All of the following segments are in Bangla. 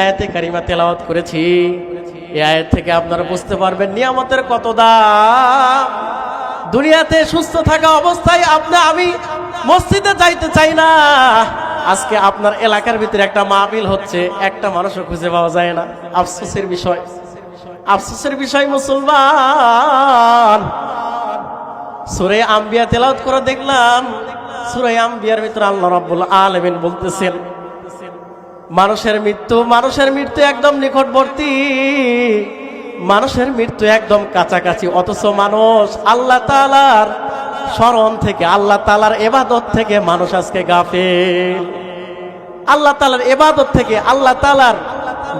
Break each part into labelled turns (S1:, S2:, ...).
S1: আয়াতে কারিমা তেলাওয়াত করেছি। এই আয়াত থেকে আপনারা বুঝতে পারবেন নিয়ামতের কত দাম। দুনিয়াতে সুস্থ থাকা অবস্থায় আপনি আমি মসজিদে যাইতে চাই না। আজকে আপনার এলাকার ভিতরে একটা মাহবিল হচ্ছে, একটা মানুষও খুঁজে পাওয়া যায় না। আফসোসের বিষয়। আফসোসের বিষয় মুসলমান। সুরে আম্বিয়া তেলাওয়াত করে দেখলাম। সুরে আম্বিয়ার ভিতরে আল্লাহ রাব্বুল আলামিন বলতেছেন মানুষের মৃত্যু মানুষের মৃত্যু একদম নিকটবর্তী। মানুষের মৃত্যু একদম কাছাকাছি, অথচ মানুষ আল্লাহ তালার স্মরণ থেকে, আল্লাহ তালার এবাদত থেকে মানুষ আজকে গাফেল। আল্লাহ তালার এবাদত থেকে, আল্লাহ তালার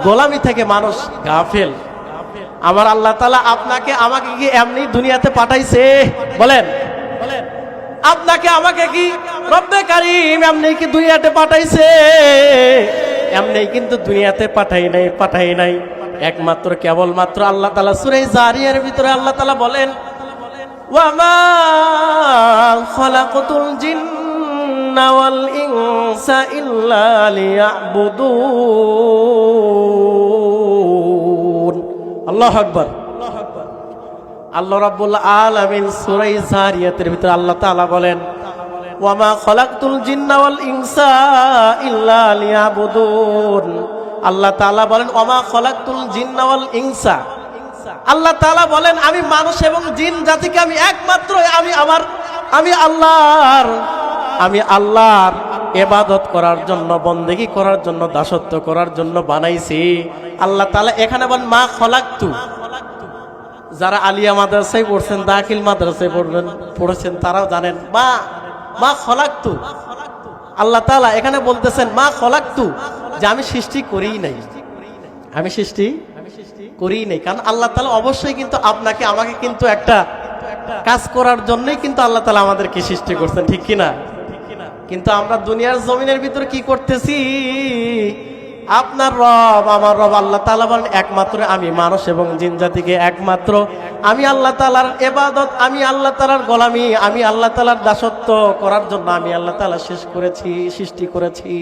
S1: গোলামি থেকে মানুষ গাফেল। আমার আল্লাহ তালা আপনাকে আমাকে কি এমনি দুনিয়াতে পাঠাইছে? বলেন বলেন। আপনাকে আমাকে কি রব্বে কারিম এমনি কি দুনিয়াতে পাঠাইছে? এমনি কিন্তু দুনিয়াতে পাঠাই নাই পাঠাই নাই। একমাত্র, কেবলমাত্র আল্লাহ তালা সুরে জারিয়ার ভিতরে আল্লাহ তালা বলেন আল্লাহু আকবার। আল্লাহ রাব্বুল আলামিন সূরা জারিয়াতের ভিতরে আল্লাহ তাআলা বলেন ওয়ামা খলাকতুল জিন্না ওয়াল ইনসা ইল্লা আল্লাহ তাআলা বলেন, ওয়ামা খলাকতুল জিন্না ওয়াল ইনসা। আল্লাহ তাআলা বলেন, আমি মানুষ এবং জিন জাতিকে আমি একমাত্র, আমি আমার, আমি আল্লাহর আমি আল্লাহর এবাদত করার জন্য, বন্দেগী করার জন্য, দাসত্ব করার জন্য বানাইছি। আল্লাহ তাআলা এখানে বলেন, মা খলাকতু। যারা আলিয়া মাদ্রাসায় পড়ছেন, দাখিল মাদ্রাসায় পড়বেন, পড়েছেন, তারাও জানেন, মা মা খলাক্তু। আল্লাহ তালা এখানে বলতেছেন মা খলাক্তু যে আমি সৃষ্টি করিই নাই। আমি সৃষ্টি করিই নাই। কারণ আল্লাহ তাআলা অবশ্যই কিন্তু আপনাকে আমাকে কিন্তু একটা কাজ করার জন্যই কিন্তু আল্লাহ তালা আমাদেরকে সৃষ্টি করছেন ঠিক কিনা কিন্তু আমরা দুনিয়ার জমিনের ভিতরে কি করতেছি? আপনার রব আমার রব আল্লাহ তালা বলেন একমাত্র আমি মানুষ এবং জিন জাতিকে একমাত্র আমি আল্লাহ তালার এবাদত আমি আল্লাহ তালার গোলামি, আমি আল্লাহ তালার দাসত্ব করার জন্য আমি আল্লাহ তালা শেষ করেছি, সৃষ্টি করেছি।